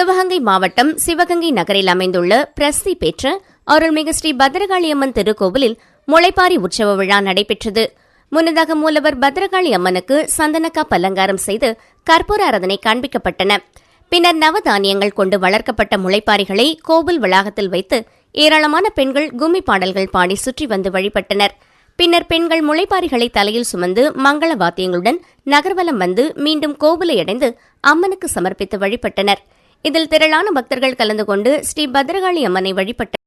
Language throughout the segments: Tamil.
சிவகங்கை மாவட்டம் சிவகங்கை நகரில் அமைந்துள்ள பிரசித்தி பெற்ற அருள்மிகு ஸ்ரீ பத்ரகாளி அம்மன் திருக்கோவிலில் முளைப்பாரி உற்சவ விழா நடைபெற்றது. முன்னதாக மூலவர் பத்ரகாளி அம்மனுக்கு சந்தனக்காப் அலங்காரம் செய்து கற்பூர ஆராதனை காண்பிக்கப்பட்டன. பின்னர் நவதானியங்கள் கொண்டு வளர்க்கப்பட்ட முளைப்பாரிகளை கோவில் வளாகத்தில் வைத்து ஏராளமான பெண்கள் கும்மி பாடல்கள் பாடி சுற்றி வந்து வழிபட்டனர். பின்னர் பெண்கள் முளைப்பாரிகளை தலையில் சுமந்து மங்கள வாத்தியங்களுடன் நகர்வலம் வந்து மீண்டும் கோவிலை அடைந்து அம்மனுக்கு சமர்ப்பித்து வழிபட்டனர். இதில் திரளான பக்தர்கள் கலந்து கொண்டு ஸ்ரீ பத்ரகாளி அம்மனை வழிபட்டனர்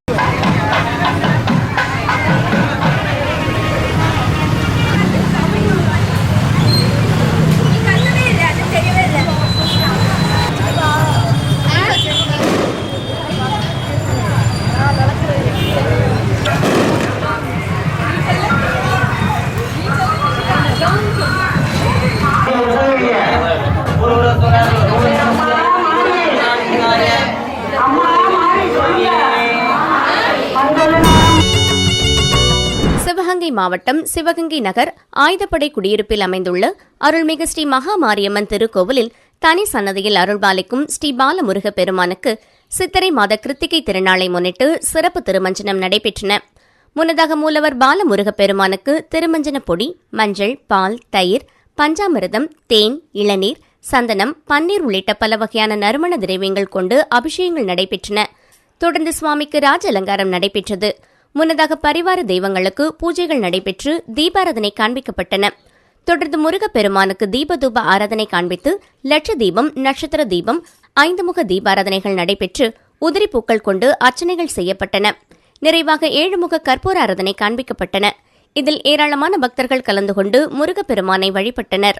சிவகங்கை மாவட்டம் சிவகங்கை நகர் ஆயுதப்படை குடியிருப்பில் அமைந்துள்ள அருள்மிகு ஸ்ரீ மகா மாரியம்மன் திருக்கோவிலில் தனி சன்னதியில் அருள்பாலிக்கும் ஸ்ரீ பாலமுருக பெருமானுக்கு சித்திரை மாத கிருத்திகை திருநாளை முன்னிட்டு சிறப்பு திருமஞ்சனம் நடைபெற்றன. முன்னதாக மூலவர் பாலமுருக பெருமானுக்கு திருமஞ்சன பொடி மஞ்சள் பால் தயிர் பஞ்சாமிரதம் தேன் இளநீர் சந்தனம் பன்னீர் உள்ளிட்ட பல வகையான நறுமண திரவியங்கள் கொண்டு அபிஷேகங்கள் நடைபெற்றன. தொடர்ந்து சுவாமிக்கு ராஜ அலங்காரம் நடைபெற்றது. முன்னதாக பரிவார தெய்வங்களுக்கு பூஜைகள் நடைபெற்று தீபாராதனை காண்பிக்கப்பட்டன. தொடர்ந்து முருகப்பெருமானுக்கு தீபதூப ஆராதனை காண்பித்து லட்ச தீபம் நட்சத்திர தீபம் ஐந்து முக தீபாராதனைகள் நடைபெற்று உதிரி பூக்கள் கொண்டு அர்ச்சனைகள் செய்யப்பட்டன. நிறைவாக ஏழுமுக கற்பூர ஆராதனை காண்பிக்கப்பட்டன. இதில் ஏராளமான பக்தர்கள் கலந்து கொண்டு முருகப்பெருமானை வழிபட்டனர்.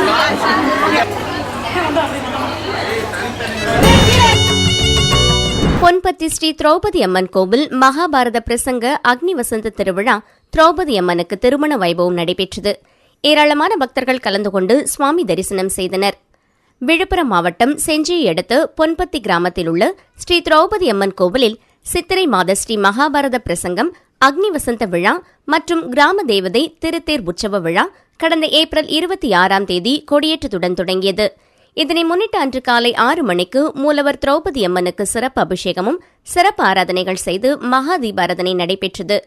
பொன்பத்தி ஸ்ரீ திரௌபதி அம்மன் கோவில் மகாபாரத பிரசங்க அக்னி வசந்த திருவிழா திரௌபதி அம்மனுக்கு திருமண வைபவம் நடைபெற்றது. ஏராளமான பக்தர்கள் கலந்து கொண்டு சுவாமி தரிசனம் செய்தனர். விழுப்புரம் மாவட்டம் செஞ்சியை அடுத்து பொன்பத்தி கிராமத்தில் உள்ள ஸ்ரீ திரௌபதி அம்மன் கோவிலில் சித்திரை மாத ஸ்ரீ மகாபாரத பிரசங்கம் அக்னி வசந்த விழா மற்றும் கிராம தேவதை திருத்தேர் உற்சவ விழா கடந்த ஏப்ரல் இருபத்தி ஆறாம் தேதி கொடியேற்றத்துடன் தொடங்கியது. இதனை முன்னிட்டு அன்று காலை ஆறு மணிக்கு மூலவர் திரௌபதி அம்மனுக்கு சிறப்பு அபிஷேகமும் சிறப்பு ஆராதனைகள் செய்து மகா தீபாராதனை நடைபெற்றது.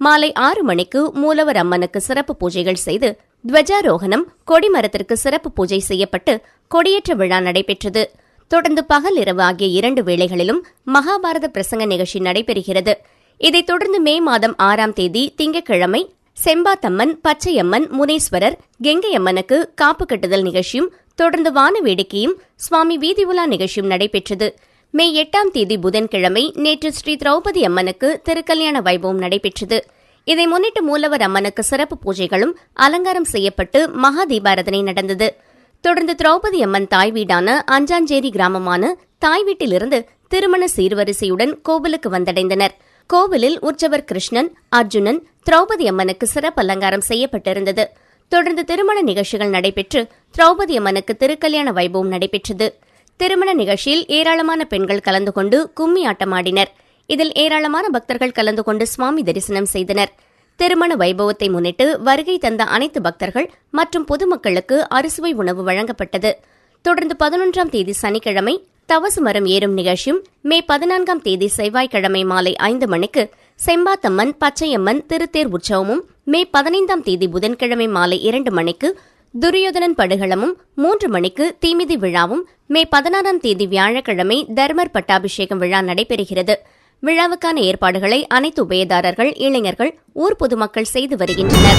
மாலை ஆறு மணிக்கு மூலவர் அம்மனுக்கு சிறப்பு பூஜைகள் செய்து துவஜாரோகணம் கொடிமரத்திற்கு சிறப்பு பூஜை செய்யப்பட்டு கொடியேற்ற விழா நடைபெற்றது. தொடர்ந்து பகல் இரவு ஆகிய இரண்டு வேளைகளிலும் மகாபாரத பிரசங்க நிகழ்ச்சி நடைபெறுகிறது. இதைத் தொடர்ந்து மே மாதம் ஆறாம் தேதி திங்கட்கிழமை செம்பாத்தம்மன் பச்சையம்மன் முனீஸ்வரர் கெங்கையம்மனுக்கு காப்பு கட்டுதல் நிகழ்ச்சியும் தொடர்ந்து வான வேடிக்கையும் சுவாமி வீதி உலா நிகழ்ச்சியும் நடைபெற்றது. மே எட்டாம் தேதி புதன்கிழமை நேற்று ஸ்ரீ திரௌபதி அம்மனுக்கு திருக்கல்யாண வைபவம் நடைபெற்றது. இதை முன்னிட்டு மூலவர் அம்மனுக்கு சிறப்பு பூஜைகளும் அலங்காரம் செய்யப்பட்டு மகா தீபாரதனை நடந்தது. தொடர்ந்து திரௌபதி அம்மன் தாய் வீடான அஞ்சாஞ்சேரி கிராமமான தாய் வீட்டிலிருந்து திருமண சீர்வரிசையுடன் கோவிலுக்கு வந்தடைந்தனர். கோவிலில் உற்சவர் கிருஷ்ணன் அர்ஜுனன் திரௌபதி அம்மனுக்கு சிறப்பு அலங்காரம் செய்யப்பட்டிருந்தது. தொடர்ந்து திருமண நிகழ்ச்சிகள் நடைபெற்று திரௌபதி அம்மனுக்கு திருக்கல்யாண வைபவம் நடைபெற்றது. திருமண நிகழ்ச்சியில் ஏராளமான பெண்கள் கலந்து கொண்டு கும்மி ஆட்டமாடினர். இதில் ஏராளமான பக்தர்கள் கலந்து கொண்டு சுவாமி தரிசனம் செய்தனர். திருமண வைபவத்தை முன்னிட்டு வருகை தந்த அனைத்து பக்தர்கள் மற்றும் பொதுமக்களுக்கு அறுசுவை உணவு வழங்கப்பட்டது. தொடர்ந்து பதினொன்றாம் தேதி சனிக்கிழமை தவசு மரம் ஏறும் நிகழ்ச்சியும் மே பதினான்காம் தேதி செவ்வாய்க்கிழமை மாலை ஐந்து மணிக்கு செம்பாத்தம்மன் பச்சையம்மன் திருத்தேர் உற்சவமும் மே பதினைந்தாம் தேதி புதன்கிழமை மாலை இரண்டு மணிக்கு துரியோதனன் படுகளமும் மூன்று மணிக்கு தீமிதி விழாவும் மே பதினாறாம் தேதி வியாழக்கிழமை தர்மர் பட்டாபிஷேகம் விழா நடைபெறுகிறது. விழாவுக்கான ஏற்பாடுகளை அனைத்து உபயதாரர்கள் இளைஞர்கள் ஊர் பொதுமக்கள் செய்து வருகின்றனர்.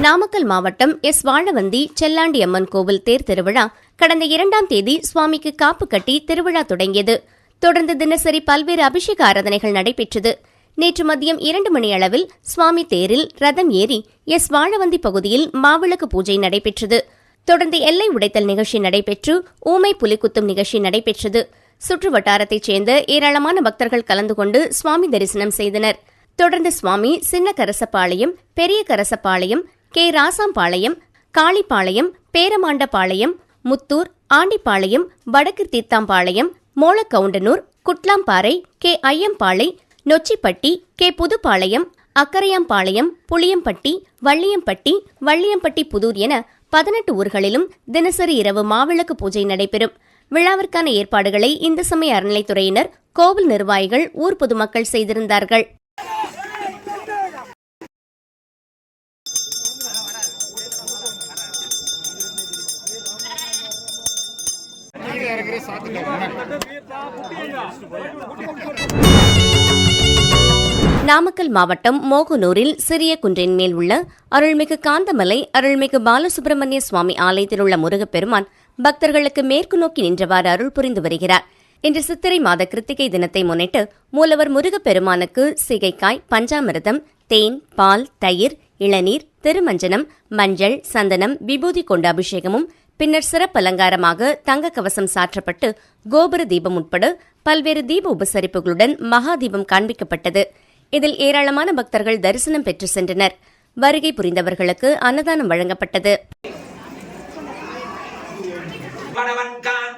நாமக்கல் மாவட்டம் எஸ். வாழவந்தி செல்லாண்டி அம்மன் கோவில் தேர் திருவிழா கடந்த இரண்டாம் தேதி சுவாமிக்கு காப்பு கட்டி திருவிழா தொடங்கியது. தொடர்ந்து தினசரி பல்வேறு அபிஷேக ஆராதனைகள் நடைபெற்றது. நேற்று மதியம் இரண்டு மணி அளவில் சுவாமி தேரில் ரதம் ஏறி எஸ் வாழவந்தி பகுதியில் மாவிளக்கு பூஜை நடைபெற்றது. தொடர்ந்து எல்லை உடைத்தல் நிகழ்ச்சி நடைபெற்று ஊமை புலிக்குத்தும் நிகழ்ச்சி நடைபெற்றது. சுற்று வட்டாரத்தைச் சேர்ந்த ஏராளமான பக்தர்கள் கலந்து கொண்டு சுவாமி தரிசனம் செய்தனர். தொடர்ந்து சுவாமி சின்ன கரசப்பாளையம் பெரிய கரசப்பாளையம் கே. ராசாம்பாளையம் காளிப்பாளையம் பேரமாண்டபாளையம் முத்தூர் ஆண்டிப்பாளையம் வடக்கு தீர்த்தாம்பாளையம் மோளக்கவுண்டனூர் குட்லாம்பாறை கே. ஐயம்பாளை நொச்சிப்பட்டி கே. புதுப்பாளையம் அக்கரையாம்பாளையம் புளியம்பட்டி வள்ளியம்பட்டி வள்ளியம்பட்டி புதூர் என பதினெட்டு ஊர்களிலும் தினசரி இரவு மாவிளக்கு பூஜை நடைபெறும். விழாவிற்கான ஏற்பாடுகளை இந்து சமய அறநிலைத்துறையினர் கோவில் நிர்வாகிகள் ஊர் பொதுமக்கள் செய்திருந்தார்கள். நாமக்கல் மாவட்டம் மோகனூரில் சிறிய குன்றின் மேல் உள்ள அருள்மிகு காந்தமலை அருள்மிகு பாலசுப்பிரமணிய சுவாமி ஆலயத்தில் உள்ள முருகப்பெருமான் பக்தர்களுக்கு மேற்கு நோக்கி நின்றவாறு அருள் புரிந்து வருகிறார். இன்று சித்திரை மாத கிருத்திகை தினத்தை முன்னிட்டு மூலவர் முருகப்பெருமானுக்கு சிகைக்காய் பஞ்சாமிரதம் தேன் பால் தயிர் இளநீர் திருமஞ்சனம் மஞ்சள் சந்தனம் விபூதி கொண்ட அபிஷேகமும் பின்னர் சிறப்பு அலங்காரமாக தங்க கவசம் சாற்றப்பட்டு கோபுர தீபம் உட்பட பல்வேறு தீப உபசரிப்புகளுடன் மகா தீபம் காண்பிக்கப்பட்டது. இதில் ஏராளமான பக்தர்கள் தரிசனம் பெற்று சென்றனர். வருகை புரிந்தவர்களுக்கு அன்னதானம் வழங்கப்பட்டது. வனவன் கான்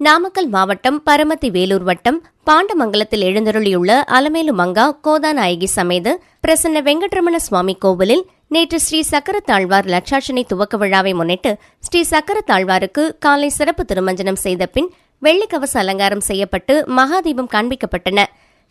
நாமக்கல் மாவட்டம் பரமத்தி வேலூர் வட்டம் பாண்டமங்கலத்தில் எழுந்தருளியுள்ள அலமேலு மங்கா கோதாநாயகி சமேத பிரசன்ன வெங்கட்ரமண சுவாமி கோவிலில் நேற்று ஸ்ரீ சக்கரத்தாழ்வார் லட்சாட்சணை துவக்க விழாவை முன்னிட்டு ஸ்ரீ சக்கரத்தாழ்வாருக்கு காலை சிறப்பு திருமஞ்சனம் செய்த பின் வெள்ளிக்கவச அலங்காரம் செய்யப்பட்டு மகாதீபம் காண்பிக்கப்பட்டன.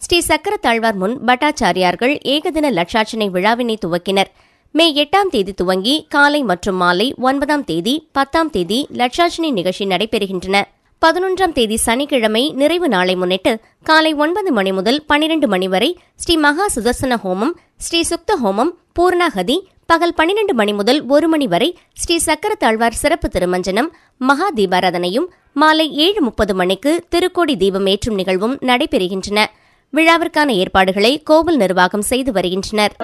ஸ்ரீ சக்கர தாழ்வார் முன் பட்டாச்சாரியார்கள் ஏகதின லட்சாட்சணை விழாவினை துவக்கினர். மே எட்டாம் தேதி துவங்கி காலை மற்றும் மாலை ஒன்பதாம் தேதி பத்தாம் தேதி லட்சாட்சணை நிகழ்ச்சி நடைபெறுகின்றன. பதினொன்றாம் தேதி சனிக்கிழமை நிறைவு நாளை முன்னிட்டு காலை ஒன்பது மணி முதல் பனிரெண்டு மணி வரை ஸ்ரீ மகா சுதர்சன ஹோமம் ஸ்ரீ சுக்த ஹோமம் பூர்ணாகதி பகல் பனிரெண்டு மணி முதல் ஒரு மணி வரை ஸ்ரீ சக்கர தாழ்வார் சிறப்பு திருமஞ்சனம் மகா தீபாராதனையும் மாலை ஏழு முப்பது மணிக்கு திருக்கோடி தீபம் ஏற்றும் நிகழ்வும் நடைபெறுகின்றன. விழாவிற்கான ஏற்பாடுகளை கோவில் நிர்வாகம் செய்து வருகின்றனர்.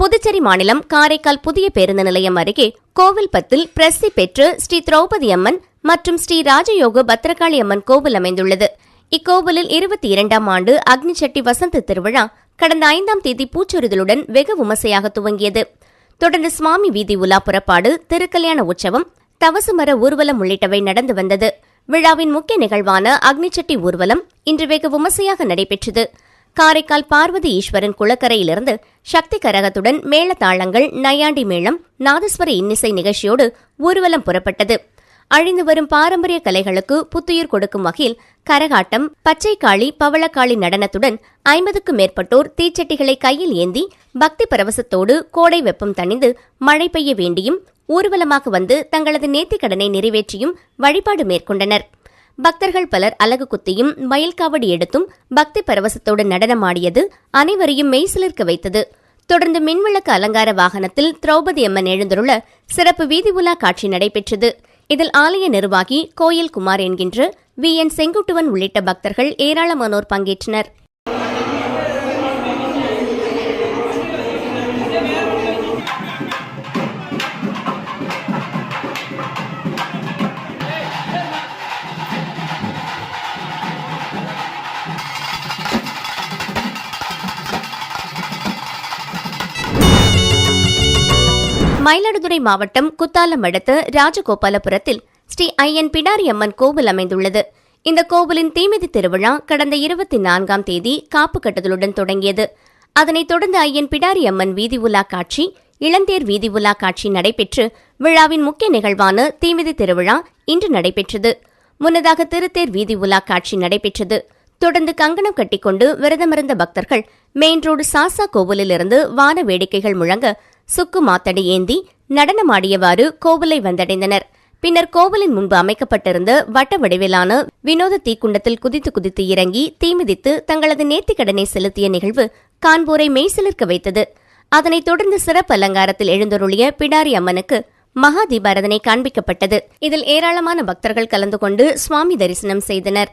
புதுச்சேரி மாநிலம் காரைக்கால் புதிய பேருந்து நிலையம் அருகே கோவில்பத்தில் பிரசித்தி பெற்று ஸ்ரீ திரௌபதி அம்மன் மற்றும் ஸ்ரீ ராஜயோக பத்ரகாளி அம்மன் கோவில் அமைந்துள்ளது. இக்கோவிலில் இருபத்தி இரண்டாம் ஆண்டு அக்னிச்சட்டி வசந்த திருவிழா கடந்த ஐந்தாம் தேதி பூச்சொரிதலுடன் வெகு விமர்சையாக துவங்கியது. தொடர்ந்து சுவாமி வீதி உலா புறப்பாடு திருக்கல்யாண உற்சவம் தவசுமர ஊர்வலம் உள்ளிட்டவை நடந்து வந்தது. விழாவின் முக்கிய நிகழ்வான அக்னிச்சட்டி ஊர்வலம் இன்று வெகு விமர்சையாக நடைபெற்றது. காரைக்கால் பார்வதி ஈஸ்வரன் குளக்கரையிலிருந்து சக்தி கரகத்துடன் மேளதாளங்கள் நையாண்டி மேளம் நாதஸ்வர இன்னிசை நிகழ்ச்சியோடு ஊர்வலம் புறப்பட்டது. அழிந்து வரும் பாரம்பரிய கலைகளுக்கு புத்துயிர் கொடுக்கும் வகையில் கரகாட்டம் பச்சைக்காளி பவளக்காளி நடனத்துடன் ஐம்பதுக்கும் மேற்பட்டோர் தீச்சட்டிகளை கையில் ஏந்தி பக்தி பரவசத்தோடு கோடை வெப்பம் தணிந்து மழை பெய்ய வேண்டியும் ஊர்வலமாக வந்து தங்களது நேர்த்திக்கடனை நிறைவேற்றியும் வழிபாடு மேற்கொண்டனர். பக்தர்கள் பலர் அலகு குத்தியும் மயில்காவடி எடுத்தும் பக்தி பரவசத்தோடு நடனமாடியது அனைவரையும் மெய்சிலிருக்க வைத்தது. தொடர்ந்து மின்விளக்கு அலங்கார வாகனத்தில் திரௌபதி அம்மன் எழுந்துள்ள சிறப்பு வீதி உலா காட்சி நடைபெற்றது. இதில் ஆலய நிர்வாகி கோயில் குமார் என்கின்ற வி என் செங்குட்டுவன் உள்ளிட்ட பக்தர்கள் ஏராளமானோர் பங்கேற்றனர். மயிலாடுதுறை மாவட்டம் குத்தாலம் அடுத்த ராஜகோபாலபுரத்தில் ஸ்ரீ ஐயன் பிடாரி அம்மன் கோவில் அமைந்துள்ளது. இந்த கோவிலின் தீமிதி திருவிழா கடந்த இருபத்தி நான்காம் தேதி காப்பு கட்டுதலுடன் தொடங்கியது. அதனைத் தொடர்ந்து ஐயன் பிடாரி அம்மன் வீதி உலா காட்சி இளந்தேர் வீதி உலா காட்சி நடைபெற்று விழாவின் முக்கிய நிகழ்வான தீமிதி திருவிழா இன்று நடைபெற்றது. முன்னதாக திருத்தேர் வீதி உலா காட்சி நடைபெற்றது. தொடர்ந்து கங்கணம் கட்டிக்கொண்டு விரதமிருந்த பக்தர்கள் மெயின் ரோடு சாசா கோவிலிலிருந்து வான வேடிக்கைகள் முழங்க சுக்கு மாத்தடி ஏந்தி நடனமாடியவாறு கோவிலை வந்தடைந்தனர். பின்னர் கோவிலின் முன்பு அமைக்கப்பட்டிருந்த வட்ட வடிவிலான வினோத தீக்குண்டத்தில் குதித்து குதித்து இறங்கி தீமிதித்து தங்களது நேர்த்திக்கடனை செலுத்திய நிகழ்வு காண்போரை மெய்சிலிர்க்க வைத்தது. அதனைத் தொடர்ந்து சிறப்பு அலங்காரத்தில் எழுந்தருளிய பிடாரி அம்மனுக்கு மகா தீபாரதனை காண்பிக்கப்பட்டது. இதில் ஏராளமான பக்தர்கள் கலந்து கொண்டு சுவாமி தரிசனம் செய்தனர்.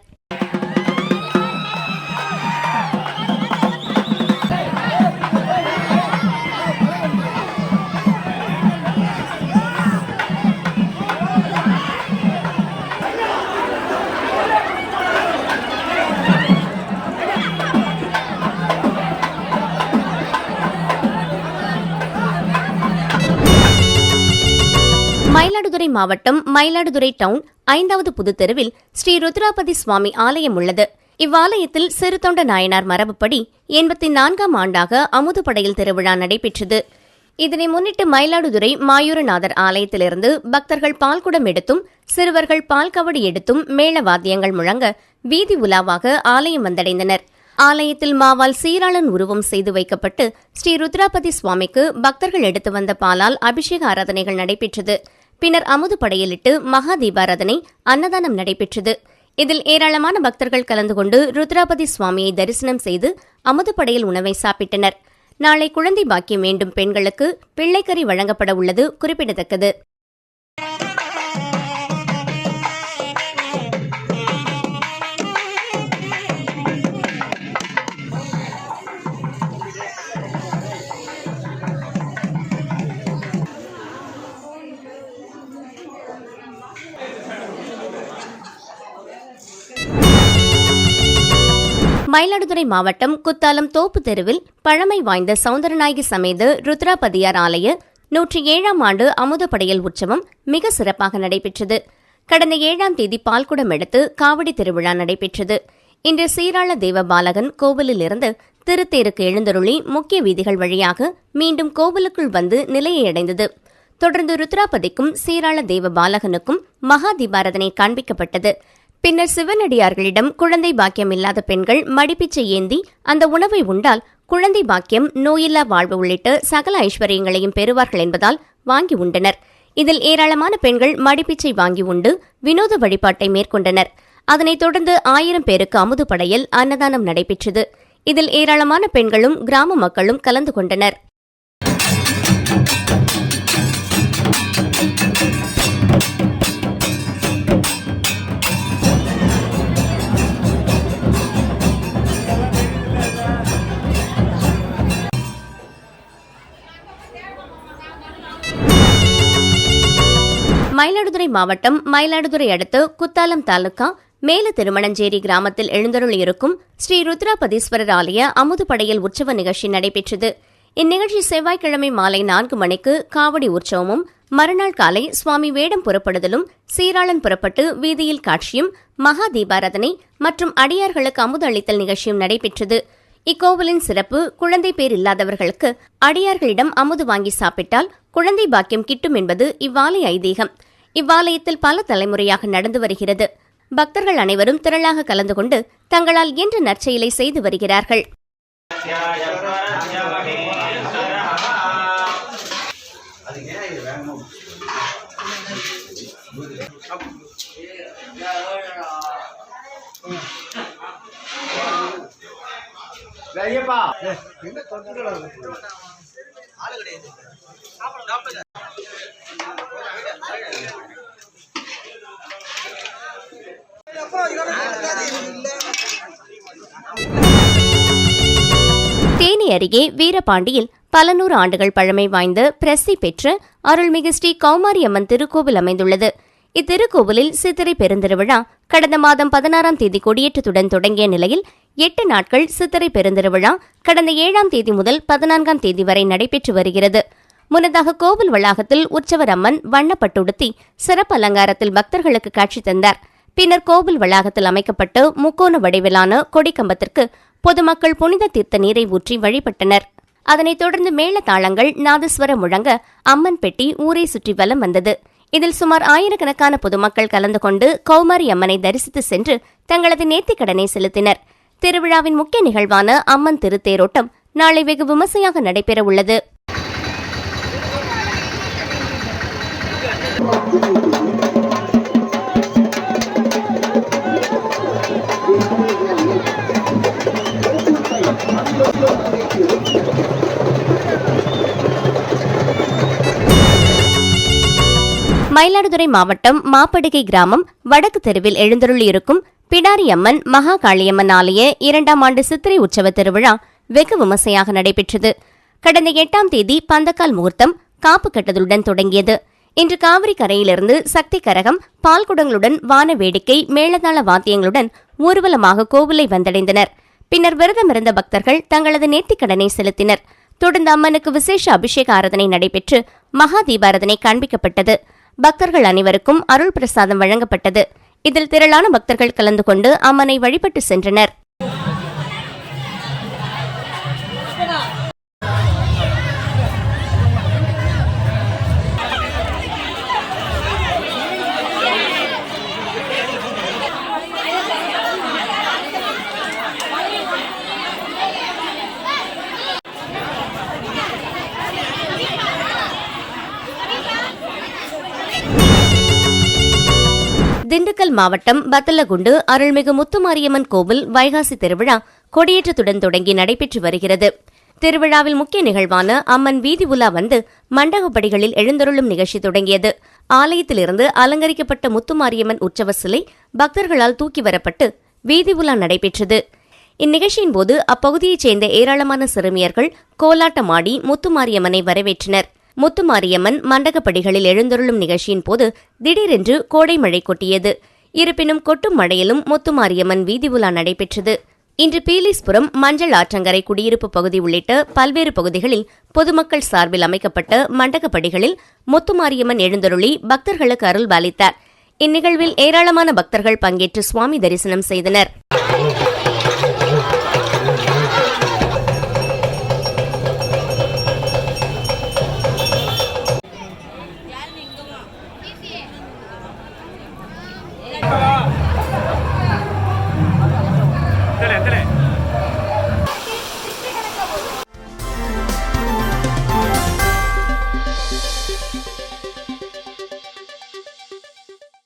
மாவட்டம் மயிலாடுதுறை டவுன் ஐந்தாவது புதுத்தெருவில் ஸ்ரீ ருத்ராபதி சுவாமி ஆலயம் உள்ளது. இவ்வாலயத்தில் சிறுதொண்ட நாயனார் மரபுப்படி எண்பத்தி நான்காம் ஆண்டாக அமுதுபடையில் திருவிழா நடைபெற்றது. இதனை முன்னிட்டு மயிலாடுதுறை மாயூரநாதர் ஆலயத்திலிருந்து பக்தர்கள் பால்குடம் எடுத்தும் சிறுவர்கள் பால்கவடி எடுத்தும் மேள வாத்தியங்கள் முழங்க வீதி உலாவாக ஆலயம் வந்தடைந்தனர். ஆலயத்தில் மாவால் சீராளன் உருவம் செய்து வைக்கப்பட்டு ஸ்ரீ ருத்ராபதி சுவாமிக்கு பக்தர்கள் எடுத்து வந்த பாலால் அபிஷேக ஆராதனைகள் நடைபெற்றது. பின்னர் அமுது படையலிட்டு மகா தீபாராதனை அன்னதானம் நடைபெற்றது. இதில் ஏராளமான பக்தர்கள் கலந்து கொண்டு ருத்ராபதி சுவாமியை தரிசனம் செய்து அமுது படையல் உணவை சாப்பிட்டனர். நாளை குழந்தை பாக்கியம் வேண்டும் பெண்களுக்கு பிள்ளைக்கறி வழங்கப்பட உள்ளது குறிப்பிடத்தக்கது. மயிலாடுதுறை மாவட்டம் குத்தாலம் தோப்பு தெருவில் பழமை வாய்ந்த சவுந்தரநாயகி சமேத ருத்ராபதியார் ஆலய நூற்றி ஏழாம் ஆண்டு அமுதப்படையல் உற்சவம் மிக சிறப்பாக நடைபெற்றது. கடந்த ஏழாம் தேதி பால்குடம் எடுத்து காவடி திருவிழா நடைபெற்றது. இன்று சீராள தேவ பாலகன் கோவிலிலிருந்து திருத்தேருக்கு எழுந்தருளி முக்கிய வீதிகள் வழியாக மீண்டும் கோவிலுக்குள் வந்து நிலையை அடைந்தது. தொடர்ந்து ருத்ராபதிக்கும் சீராள தேவ பாலகனுக்கும் மகா தீபாரதனை காண்பிக்கப்பட்டது. பின்னர் சிவனடியார்களிடம் குழந்தை பாக்கியம் இல்லாத பெண்கள் மடிப்பிச்சை ஏந்தி அந்த உணவை உண்டால் குழந்தை பாக்கியம் நோயில்லா வாழ்வு உள்ளிட்ட சகல ஐஸ்வர்யங்களையும் பெறுவார்கள் என்பதால் வாங்கி உண்டனர். இதில் ஏராளமான பெண்கள் மடிப்பிச்சை வாங்கி உண்டு வினோத வழிபாட்டை மேற்கொண்டனர். அதனைத் தொடர்ந்து ஆயிரம் பேருக்கு அமுது படையல் அன்னதானம் நடைபெற்றது. இதில் ஏராளமான பெண்களும் கிராம மக்களும் கலந்து கொண்டனர். மயிலாடுதுறை மாவட்டம் மயிலாடுதுறை அடுத்த குத்தாலம் தாலுகா மேல திருமணஞ்சேரி கிராமத்தில் எழுந்தருளியிருக்கும் ஸ்ரீ ருத்ராபதீஸ்வரர் ஆலய அமுதுபடையில் உற்சவ நிகழ்ச்சி நடைபெற்றது. இந்நிகழ்ச்சி செவ்வாய்க்கிழமை மாலை நான்கு மணிக்கு காவடி உற்சவமும் மறுநாள் காலை சுவாமி வேடம் புறப்படுதலும் சீராளன் புறப்பட்டு வீதியில் காட்சியும் மகா தீபாராதனை மற்றும் அடியார்களுக்கு அமுது அளித்தல் நிகழ்ச்சியும் நடைபெற்றது. இக்கோவிலின் சிறப்பு குழந்தை பேர் இல்லாதவர்களுக்கு அடியார்களிடம் அமுது வாங்கி சாப்பிட்டால் குழந்தை பாக்கியம் கிட்டும் என்பது இவ்வாலய ஐதீகம். இவ்வாலயத்தில் பல தலைமுறையாக நடந்து வருகிறது. பக்தர்கள் அனைவரும் திரளாக கலந்து கொண்டு தங்களால் இயன்ற நற்செயலை செய்து வருகிறார்கள். ஐயப்பா அருகே வீரபாண்டியில் பல நூறு ஆண்டுகள் பழமை வாய்ந்த பிரசி பெற்ற அருள்மிகு ஸ்ரீ கௌமாரியம்மன் திருக்கோவில் அமைந்துள்ளது. இத்திருக்கோவிலில் சித்திரை பெருந்திருவிழா கடந்த மாதம் பதினாறாம் தேதி கொடியேற்றத்துடன் தொடங்கிய நிலையில் எட்டு நாட்கள் சித்திரை பெருந்திருவிழா கடந்த ஏழாம் தேதி முதல் பதினான்காம் தேதி வரை நடைபெற்று வருகிறது. முன்னதாக கோவில் வளாகத்தில் உற்சவர் அம்மன் வண்ணப்பட்டுடுத்தி சிறப்பு அலங்காரத்தில் பக்தர்களுக்கு காட்சி தந்தார். பின்னர் கோவில் வளாகத்தில் அமைக்கப்பட்டு முக்கோண வடிவிலான கொடிக்கம்பத்திற்கு பொதுமக்கள் புனித தீர்த்த நீரை ஊற்றி வழிபட்டனர். அதனைத் தொடர்ந்து மேளதாளங்கள் நாதஸ்வரம் முழங்க அம்மன் பெட்டி ஊரை சுற்றி வலம் வந்தது. இதில் சுமார் ஆயிரக்கணக்கான பொதுமக்கள் கலந்து கொண்டு கௌமாரி அம்மனை தரிசித்து சென்று தங்களது நேர்த்திக் கடனை செலுத்தினர். திருவிழாவின் முக்கிய நிகழ்வான அம்மன் திருத்தேரோட்டம் நாளை வெகு விமர்சையாக நடைபெற உள்ளது. மயிலாடுதுறை மாவட்டம் மாப்படுகை கிராமம் வடக்கு தெருவில் எழுந்தருளியிருக்கும் பிடாரி அம்மன் மகா காளியம்மன் ஆலய இரண்டாம் ஆண்டு சித்திரை உற்சவ திருவிழா வெகு விமர்சையாக நடைபெற்றது. கடந்த எட்டாம் தேதி பந்தக்கால் முகூர்த்தம் காப்பு கட்டுதலுடன் தொடங்கியது. இன்று காவிரி கரையிலிருந்து சக்தி கரகம் பால்குடங்களுடன் வான வேடிக்கை மேளதாள வாத்தியங்களுடன் ஊர்வலமாக கோவிலை வந்தடைந்தனர். பின்னர் விரதமிருந்த பக்தர்கள் தங்களது நேர்த்திக்கடனை செலுத்தினர். தொடர்ந்து அம்மனுக்கு விசேஷ அபிஷேக ஆராதனை நடைபெற்று மகா தீபாராதனை காண்பிக்கப்பட்டது. பக்தர்கள் அனைவருக்கும் அருள் பிரசாதம் வழங்கப்பட்டது. இதில் திரளான பக்தர்கள் கலந்து கொண்டு அம்மனை வழிபட்டு சென்றனர். மாவட்டம் பத்தலகுண்டு அருள்மிகு முத்துமாரியம்மன் கோவில் வைகாசி திருவிழா கொடியேற்றத்துடன் தொடங்கி நடைபெற்று வருகிறது. திருவிழாவில் முக்கிய நிகழ்வான அம்மன் வீதி உலா வந்து மண்டகப்படிகளில் எழுந்தருளும் நிகழ்ச்சி தொடங்கியது. ஆலயத்திலிருந்து அலங்கரிக்கப்பட்ட முத்துமாரியம்மன் உற்சவ சிலை பக்தர்களால் தூக்கி வரப்பட்டு வீதி உலா நடைபெற்றது. இந்நிகழ்ச்சியின் போது அப்பகுதியைச் சேர்ந்த ஏராளமான சிறுமியர்கள் கோலாட்டமாடி முத்துமாரியம்மனை வரவேற்றனர். முத்துமாரியம்மன் மண்டகப்படிகளில் எழுந்தருளும் நிகழ்ச்சியின் போது திடீரென்று கோடை மழை கொட்டியது. இருப்பினும் கொட்டும் மழையிலும் முத்துமாரியம்மன் வீதி உலா நடைபெற்றது. இன்று பீலிஸ்புரம் மஞ்சள் ஆற்றங்கரை குடியிருப்பு பகுதி உள்ளிட்ட பல்வேறு பகுதிகளில் பொதுமக்கள் சார்பில் அமைக்கப்பட்ட மண்டகப்படிகளில் முத்துமாரியம்மன் எழுந்தருளி பக்தர்களுக்கு அருள் பாலித்தார் இந்நிகழ்வில் ஏராளமான பக்தர்கள் பங்கேற்று சுவாமி தரிசனம் செய்தனர்.